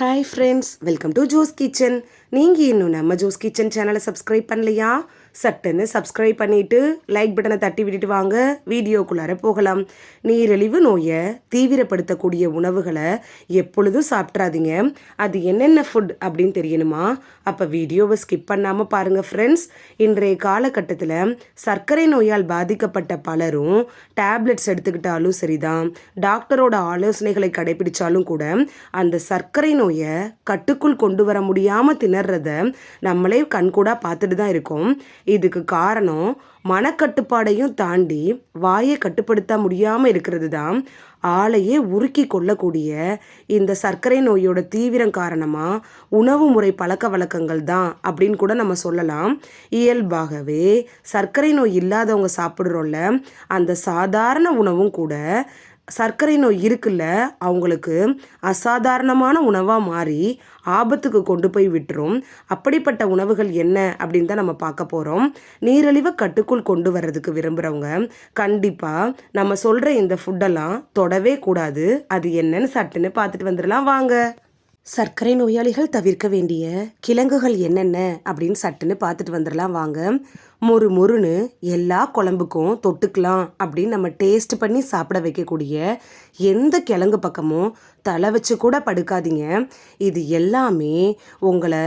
Hi friends welcome to Jo's kitchen நீங்கள் இன்னும் நம்ம ஜோஸ் கிச்சன் சேனலை சப்ஸ்கிரைப் பண்ணலையா? சட்டுன்னு சப்ஸ்கிரைப் பண்ணிவிட்டு லைக் பட்டனை தட்டி விட்டுட்டு வாங்க. வீடியோக்குள்ளார போகலாம். நீரிழிவு நோயை தீவிரப்படுத்தக்கூடிய உணவுகளை எப்பொழுதும் சாப்பிட்றாதீங்க. அது என்னென்ன ஃபுட் அப்படின்னு தெரியணுமா? அப்போ வீடியோவை ஸ்கிப் பண்ணாமல் பாருங்கள் ஃப்ரெண்ட்ஸ் இன்றைய காலகட்டத்தில் சர்க்கரை நோயால் பாதிக்கப்பட்ட பலரும் டேப்லெட்ஸ் எடுத்துக்கிட்டாலும் சரிதான். டாக்டரோட ஆலோசனைகளை கடைபிடிச்சாலும் கூட அந்த சர்க்கரை நோயை கட்டுக்குள் கொண்டு வர முடியாமல் திணறத நம்மளே கண்கூடாக பார்த்துட்டு தான் இருக்கோம். இதுக்கு காரணம் மனக்கட்டுப்பாடையும் தாண்டி வாயை கட்டுப்படுத்த முடியாமல் இருக்கிறது தான் ஆளையே உருக்கி கொள்ளக்கூடிய இந்த சர்க்கரை நோயோட தீவிரம் காரணமாக உணவு முறை பழக்க வழக்கங்கள் தான் அப்படின்னு கூட நம்ம சொல்லலாம். இயல்பாகவே சர்க்கரை நோய் இல்லாதவங்க சாப்பிட்றோம்ல அந்த சாதாரண உணவும் கூட சர்க்கரை நோய் இருக்குல்ல அவங்களுக்கு அசாதாரணமான உணவாக மாறி ஆபத்துக்கு கொண்டு போய் விட்டுரும். அப்படிப்பட்ட உணவுகள் என்ன அப்படின்னு தான் நம்ம பார்க்க போகிறோம் நீரிழிவை கட்டுக்குள் கொண்டு வர்றதுக்கு விரும்புகிறவங்க கண்டிப்பாக நம்ம சொல்கிற இந்த ஃபுட்டெல்லாம் தொடவே கூடாது. அது என்னன்னு சட்டுன்னு பார்த்துட்டு வந்துடலாம். வாங்க. சர்க்கரை நோயாளிகள் தவிர்க்க வேண்டிய கிழங்குகள் என்னென்ன அப்படின்னு சட்டுன்னு பார்த்துட்டு வந்துடலாம். வாங்க. மொறு மொறுன்னு எல்லா குழம்புக்கும் தொட்டுக்கலாம் அப்படின்னு நம்ம டேஸ்ட் பண்ணி சாப்பிட வைக்கக்கூடிய எந்த கிழங்கு பக்கமும் தலை வச்சு கூட படுக்காதீங்க. இது எல்லாமே உங்களை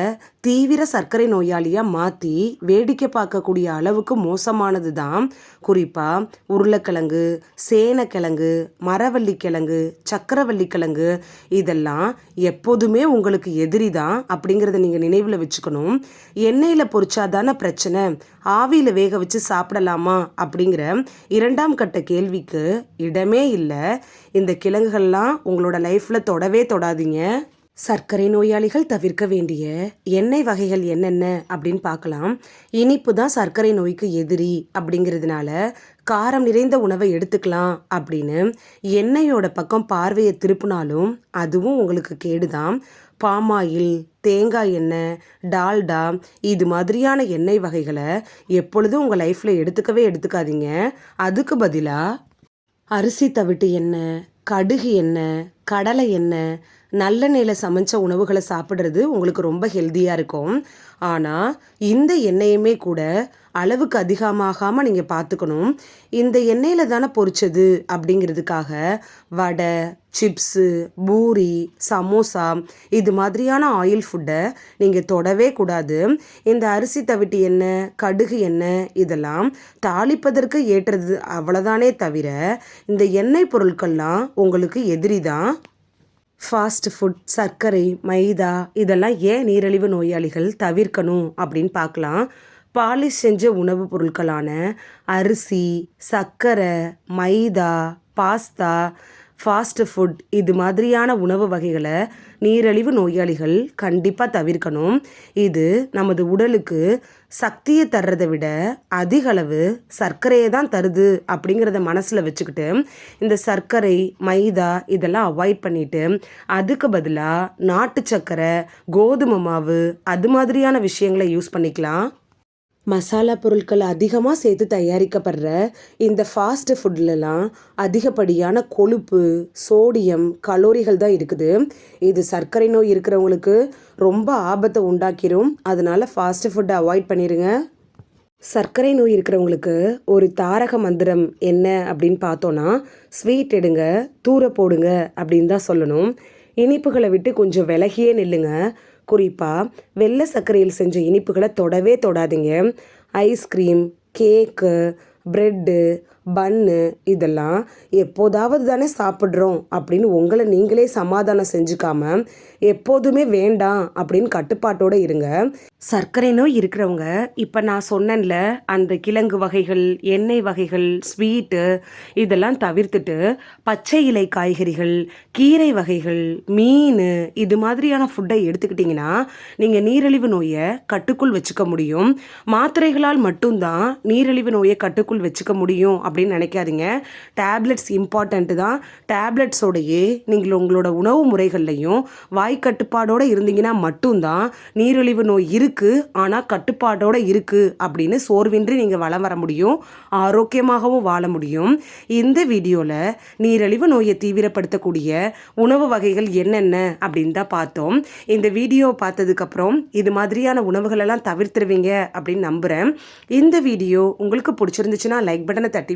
தீவிர சர்க்கரை நோயாளியாக மாற்றி வேடிக்கை பார்க்கக்கூடிய அளவுக்கு மோசமானது தான் குறிப்பாக உருளைக்கிழங்கு சேனக்கிழங்கு மரவள்ளி கிழங்கு சக்கரவள்ளி கிழங்கு இதெல்லாம் எப்போதுமே உங்களுக்கு எதிரி தான் அப்படிங்கிறத நீங்கள் நினைவில் வச்சுக்கணும். எண்ணெயில் பொரிச்சாதான பிரச்சனை. ஆவியில் வேக வச்சு சாப்பிடலாமா அப்படிங்கிற இரண்டாம் கட்ட கேள்விக்கு இடமே இல்லை. இந்த கிழங்குகள்லாம் உங்களோட லைஃப்பில் தொடவே தொடாதீங்க. சர்க்கரை நோயாளிகள் தவிர்க்க வேண்டிய எண்ணெய் வகைகள் என்னென்ன அப்படின்னு பார்க்கலாம். இனிப்பு தான் சர்க்கரை நோய்க்கு எதிரி அப்படிங்கிறதுனால காரம் நிறைந்த உணவை எடுத்துக்கலாம் அப்படின்னு எண்ணெயோட பக்கம் பார்வையை திருப்பினாலும் அதுவும் உங்களுக்கு கேடுதான். பாமாயில் தேங்காய் எண்ணெய் டால்டா இது மாதிரியான எண்ணெய் வகைகளை எப்பொழுதும் உங்கள் லைஃப்பில் எடுத்துக்கவே எடுத்துக்காதீங்க. அதுக்கு பதிலாக அரிசி தவிட்டு எண்ணெய் கடுகு எண்ணெய் கடலை எண்ணெய் நல்லெண்ணெயில் சமைச்ச உணவுகளை சாப்பிட்றது உங்களுக்கு ரொம்ப ஹெல்த்தியாக இருக்கும். ஆனால் இந்த எண்ணெயுமே கூட அளவுக்கு அதிகமாகாமல் நீங்கள் பார்த்துக்கணும். இந்த எண்ணெயில் தானே பொரிச்சது அப்படிங்கிறதுக்காக வடை சிப்ஸு பூரி சமோசா இது மாதிரியான ஆயில் ஃபுட்டை நீங்கள் தொடவே கூடாது. இந்த அரிசி தவிட்டு எண்ணெய் கடுகு எண்ணெய் இதெல்லாம் தாளிப்பதற்கு ஏற்றது அவ்வளோதானே தவிர இந்த எண்ணெய் பொருட்கள்லாம் உங்களுக்கு எதிரி தான். ஃபாஸ்ட் ஃபுட் சர்க்கரை மைதா இதெல்லாம் ஏன் நீரிழிவு நோயாளிகள் தவிர்க்கணும் அப்படின்னு பார்க்கலாம். பாலிஷ் செஞ்ச உணவுப் பொருட்களான அரிசி சர்க்கரை மைதா பாஸ்தா ஃபாஸ்ட் ஃபுட் இது மாதிரியான உணவு வகைகளை நீரிழிவு நோயாளிகள் கண்டிப்பாக தவிர்க்கணும். இது நமது உடலுக்கு சக்தியை தர்றதை விட அதிக அளவு சர்க்கரையை தான் தருது அப்படிங்கிறத மனசில் வச்சுக்கிட்டு இந்த சர்க்கரை மைதா இதெல்லாம் அவாய்ட் பண்ணிவிட்டு அதுக்கு பதிலாக நாட்டு சர்க்கரை கோதுமை மாவு அது மாதிரியான விஷயங்களை யூஸ் பண்ணிக்கலாம். மசாலா பொருட்கள் அதிகமாக சேர்த்து தயாரிக்கப்படுற இந்த ஃபாஸ்ட் ஃபுட்லலாம் அதிகப்படியான கொழுப்பு சோடியம் கலோரிகள் தான் இருக்குது. இது சர்க்கரை நோய் இருக்கிறவங்களுக்கு ரொம்ப ஆபத்தை உண்டாக்கிரும். அதனால் ஃபாஸ்ட் ஃபுட்டை அவாய்ட் பண்ணிடுங்க சர்க்கரை நோய் இருக்கிறவங்களுக்கு ஒரு தாரக மந்திரம் என்ன அப்படின்னு பார்த்தோன்னா ஸ்வீட் எடுங்க தூர போடுங்க அப்படின்னு தான் சொல்லணும். இனிப்புகளை விட்டு கொஞ்சம் விலகியே நில்லுங்க. குறிப்பாக வெள்ளை சர்க்கரையில் செஞ்ச இனிப்புகளை தொடவே தொடாதீங்க. ஐஸ்கிரீம் கேக்கு ப்ரெட்டு பன்னு இதெல்லாம் எப்போதாவது தானே சாப்பிட்றோம் அப்படின்னு உங்களை நீங்களே சமாதானம் செஞ்சுக்காம எப்போதுமே வேண்டாம் அப்படின்னு கட்டுப்பாட்டோடு இருங்க. சர்க்கரை நோய் இருக்கிறவங்க இப்போ நான் சொன்னேன்ல அந்த கிழங்கு வகைகள் எண்ணெய் வகைகள் ஸ்வீட்டு இதெல்லாம் தவிர்த்துட்டு பச்சை இலை காய்கறிகள் கீரை வகைகள் மீன் இது மாதிரியான ஃபுட்டை எடுத்துக்கிட்டிங்கன்னா நீங்கள் நீரிழிவு நோயை கட்டுக்குள் வச்சுக்க முடியும். மாத்திரைகளால் மட்டும்தான் நீரிழிவு நோயை கட்டுக்குள் வச்சுக்க முடியும் அப்படின்னு நினைக்காதீங்க. டேப்லெட்ஸ் இம்பார்ட்டண்ட்டு தான். டேப்லெட்ஸோடையே நீங்கள் உங்களோட உணவு முறைகள்லையும் வாய் கட்டுப்பாடோடு இருந்தீங்கன்னா மட்டும்தான் நீரிழிவு நோய் இருக்குது ஆனால் கட்டுப்பாடோடு இருக்குது அப்படின்னு சோர்வின்றி நீங்கள் வளம் வர முடியும் ஆரோக்கியமாகவும் வாழ முடியும். இந்த வீடியோவில் நீரிழிவு நோயை தீவிரப்படுத்தக்கூடிய உணவு வகைகள் என்னென்ன அப்படின்னு தான் பார்த்தோம். இந்த வீடியோ பார்த்ததுக்கப்புறம் இது மாதிரியான உணவுகளெல்லாம் தவிர்த்துருவீங்க அப்படின்னு நம்புகிறேன் இந்த வீடியோ உங்களுக்கு பிடிச்சிருந்துச்சுன்னா லைக் பட்டனை தட்டி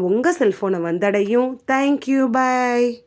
உங்கள் செல்ஃபோனை வந்தடையும். Thank you bye